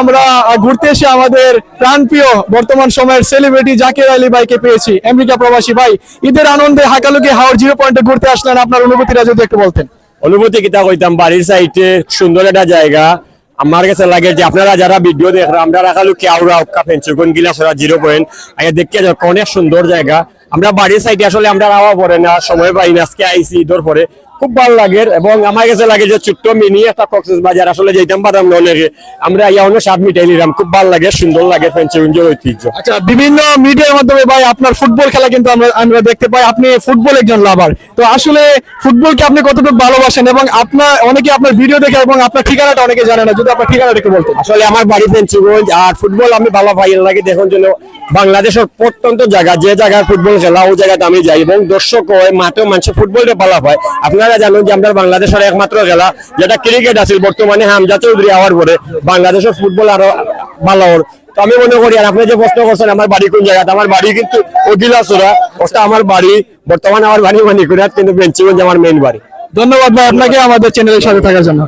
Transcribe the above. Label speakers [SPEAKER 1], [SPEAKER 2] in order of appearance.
[SPEAKER 1] আমরা ঘুরতে এসে আমাদের প্রাণপ্রিয় বর্তমান সময়ের সেলিব্রিটি জাকির আলী ভাইকে পেয়েছি। আমেরিকা প্রবাসী ভাই, ঈদের আনন্দে হাকালুকি হাওড় জিরো পয়েন্টে ঘুরতে আসলেন। আপনার অনুভূতিটা যদি একটু বলতেন।
[SPEAKER 2] অনুভূতি কিতা কইতাম? বাড়ির সাইডে সুন্দর একটা জায়গা। আমার কাছে লাগে যে আপনারা যারা ভিডিও দেখেন, আমরা রাখালু কেউরা অক্কা পেঞ্চুকন গিলা সরা জিরো পয়েন্ট আগে দেখতে অনেক সুন্দর জায়গা। আমরা বাড়ির সাইডে আসলে আমরা রাওয়া পড়ে না, সময় পাই না। আজকে আইসি ঈদর পরে। খুব ভালো লাগে এবং আমার কাছে লাগে যে ছোট্ট মিনি একটা কক্সেস বাজার আসলে যেতাম পারতাম না অনেকে আমরা ইয়া অনেক স্বাদ মিটাই নিলাম। খুব ভালো লাগে সুন্দর লাগে ঐতিহ্য।
[SPEAKER 1] আচ্ছা বিভিন্ন মিডিয়ার মাধ্যমে ভাই আপনার ফুটবল খেলা কিন্তু আমরা আমরা দেখতে পাই। আপনি ফুটবল একজন লাভার তো আসলে ফুটবলকে আপনি কতটুকু ভালোবাসেন এবং আপনার অনেকে আপনার ভিডিও দেখে এবং আপনার ঠিকানাটা অনেকে জানে না। যদি আপনার ঠিকানাটা একটু বলতেন।
[SPEAKER 2] আসলে আমার বাড়ি পেঞ্চুগঞ্জ আর ফুটবল আমি ভালো পাই লাগে দেখুন জন্য বাংলাদেশের প্রত্যন্ত জায়গা যে জায়গায় ফুটবল খেলা ওই জায়গাতে আমি যাই এবং দর্শক হয় মাঠেও মানুষের ফুটবলটা ভালো পায়। আপনারা জানেন যে আমরা বাংলাদেশের একমাত্র খেলা যেটা ক্রিকেট আছে বর্তমানে হামজা চৌধুরী হওয়ার পরে বাংলাদেশের ফুটবল আরও ভালো তো আমি মনে করি, আর আপনি যে প্রশ্ন করছেন, আমার বাড়ি কোন জায়গাতে? আমার বাড়ি কিন্তু অগিলাসোরা ওটা আমার বাড়ি, বর্তমানে আমার বাড়ি মানিকুরাত কিন্তু বেঞ্চিগঞ্জ আমার মেইন বাড়ি।
[SPEAKER 1] ধন্যবাদ ভাই, আপনাকে আমাদের চ্যানেলের সাথে থাকার জন্য।